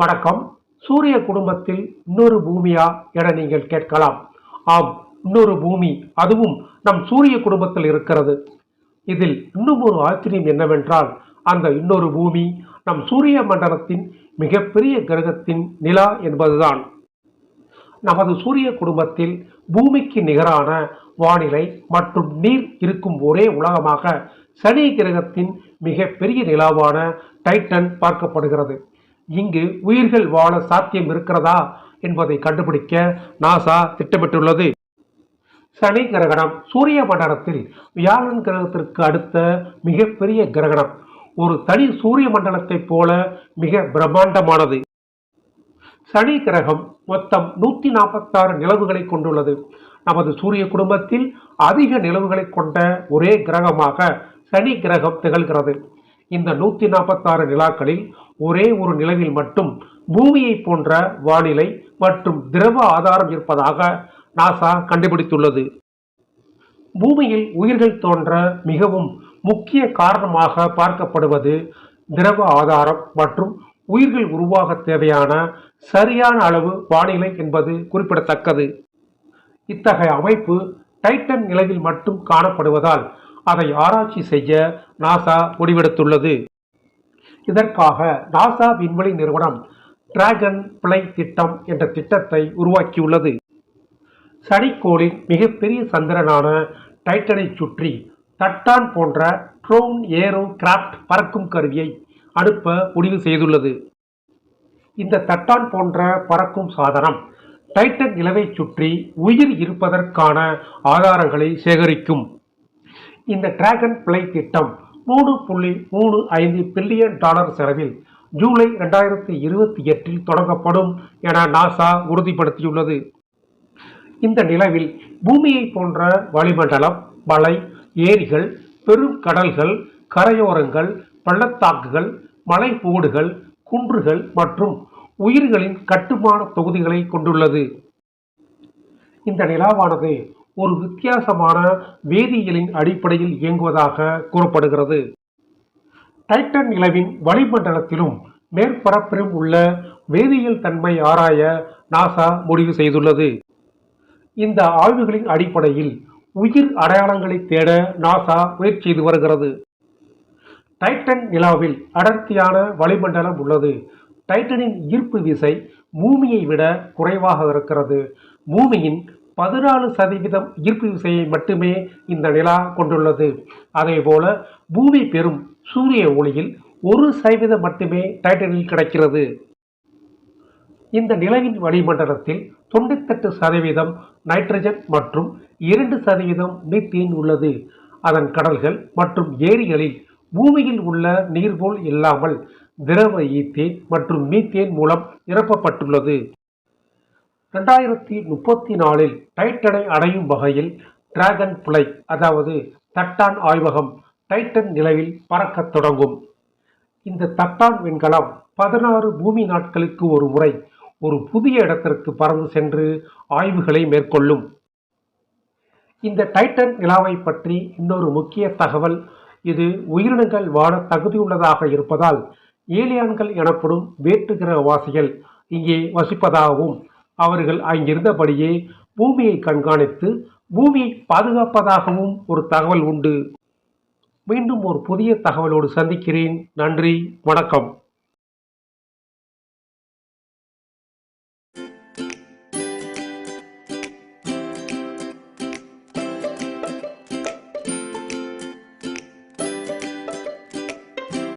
வணக்கம். சூரிய குடும்பத்தில் இன்னொரு பூமியா என நீங்கள் கேட்கலாம். ஆம் இன்னொரு பூமி. அதுவும் நம் சூரிய குடும்பத்தில் இருக்கிறது. இதில் இன்னும் ஒரு ஆச்சரியம் என்னவென்றால் அந்த இன்னொரு பூமி நம் சூரிய மண்டலத்தின் மிகப்பெரிய கிரகத்தின் நிலா என்பதுதான். நமது சூரிய குடும்பத்தில் பூமிக்கு நிகரான வானிலை மற்றும் நீர் இருக்கும் ஒரே உலகமாக சனி கிரகத்தின் மிகப்பெரிய நிலாவான டைட்டன் பார்க்கப்படுகிறது. இங்கு உயிர்கள் வாழ சாத்தியம் இருக்கிறதா என்பதை கண்டுபிடிக்க நாசா திட்டமிட்டுள்ளது. சனி கிரகணம் சூரிய மண்டலத்தில் வியாழன் கிரகத்திற்கு அடுத்த மிகப்பெரிய கிரகணம். ஒரு தனி சூரிய மண்டலத்தைப் போல மிக பிரம்மாண்டமானது. சனி கிரகம் மொத்தம் நூற்றி நாற்பத்தாறு நிலவுகளை கொண்டுள்ளது. நமது சூரிய குடும்பத்தில் அதிக நிலவுகளை கொண்ட ஒரே கிரகமாக சனி கிரகம் திகழ்கிறது. இந்த நூற்றி நாற்பத்தாறு நிலாக்களில் ஒரே ஒரு நிலவில் மட்டும் பூமியை போன்ற வானிலை மற்றும் திரவ ஆதாரம் இருப்பதாக நாசா கண்டுபிடித்துள்ளது. பூமியில் உயிர்கள் தோன்ற மிகவும் முக்கிய காரணமாக பார்க்கப்படுவது திரவ ஆதாரம் மற்றும் உயிர்கள் உருவாக தேவையான சரியான அளவு வானிலை என்பது குறிப்பிடத்தக்கது. இத்தகைய அமைப்பு டைட்டன் நிலவில் மட்டும் காணப்படுவதால் அதை ஆராய்ச்சி செய்ய நாசா முடிவெடுத்துள்ளது. இதற்காக நாசா விண்வெளி நிறுவனம் டிராகன் பிளை திட்டம் என்ற திட்டத்தை உருவாக்கியுள்ளது. சனிக்கோளின் மிகப்பெரிய சந்திரனான டைட்டனை சுற்றி தட்டான் போன்ற ட்ரோன் ஏரோ கிராஃப்ட் பறக்கும் கருவியை அனுப்ப முடிவு செய்துள்ளது. இந்த தட்டான் போன்ற பறக்கும் சாதனம் டைட்டன் நிலவை சுற்றி உயிர் இருப்பதற்கான ஆதாரங்களை சேகரிக்கும். இந்த டிராகன் பிளை திட்டம் மூணு புள்ளி மூணு ஐந்து பில்லியன் டாலர் செலவில் ஜூலை ரெண்டாயிரத்தி இருபத்தி எட்டில் தொடங்கப்படும் என நாசா உறுதிப்படுத்தியுள்ளது. இந்த நிலவில் பூமியை போன்ற வளிமண்டலம் மலை ஏரிகள் பெரும் கடல்கள் கரையோரங்கள் பள்ளத்தாக்குகள் மலைப்போடுகள் குன்றுகள் மற்றும் உயிர்களின் கட்டுமான தொகுதிகளை கொண்டுள்ளது. இந்த நிலாவானது ஒரு வித்தியாசமான வேதியியலின் அடிப்படையில் இயங்குவதாக கூறப்படுகிறது. டைட்டன் நிலவின் வளிமண்டலத்திலும் மேற்பரப்பிலும் உள்ள வேதியியல் தன்மை ஆராய நாசா முடிவு செய்துள்ளது. இந்த ஆய்வுகளின் அடிப்படையில் உயிர் அடையாளங்களை தேட நாசா முயற்சி செய்து வருகிறது. டைட்டன் நிலாவில் அடர்த்தியான வளிமண்டலம் உள்ளது. டைட்டனின் ஈர்ப்பு விசை பூமியை விட குறைவாக இருக்கிறது. பூமியின் பதினாலு சதவீதம் ஈர்ப்பு விசையை மட்டுமே இந்த நிலா கொண்டுள்ளது. அதேபோல பூமி பெறும் சூரிய ஒளியில் ஒரு சதவீதம் மட்டுமே டைட்டனில் கிடைக்கிறது. இந்த நிலவின் வளிமண்டலத்தில் தொண்ணூத்தெட்டு சதவீதம் நைட்ரஜன் மற்றும் இரண்டு சதவீதம் மீத்தேன் உள்ளது. அதன் கடல்கள் மற்றும் ஏரிகளில் பூமியில் உள்ள நீர்போல் இல்லாமல் திரவ ஈத்தேன் மற்றும் மீத்தேன் மூலம் நிரப்பப்பட்டுள்ளது. ரெண்டாயிரத்தி முப்பத்தி நாலில் டைட்டனை அடையும் வகையில் டிராகன் பிளை அதாவது தட்டான் ஆய்வகம் டைட்டன் நிலவில் பறக்கத் தொடங்கும். இந்த தட்டான் விண்கலம் பதினாறு பூமி நாட்களுக்கு ஒரு முறை ஒரு புதிய இடத்திற்கு பறந்து சென்று ஆய்வுகளை மேற்கொள்ளும். இந்த டைட்டன் நிலாவை பற்றி இன்னொரு முக்கிய தகவல் இது உயிரினங்கள் வாழ தகுதியுள்ளதாக இருப்பதால் ஏலியான்கள் எனப்படும் வேற்றுகிரகவாசிகள் இங்கே வசிப்பதாகவும் அவர்கள் அங்கிருந்தபடியே பூமியை கண்காணித்து பூமியை பாதுகாப்பதாகவும் ஒரு தகவல் உண்டு. மீண்டும் ஒரு புதிய தகவலோடு சந்திக்கிறேன். நன்றி. வணக்கம்.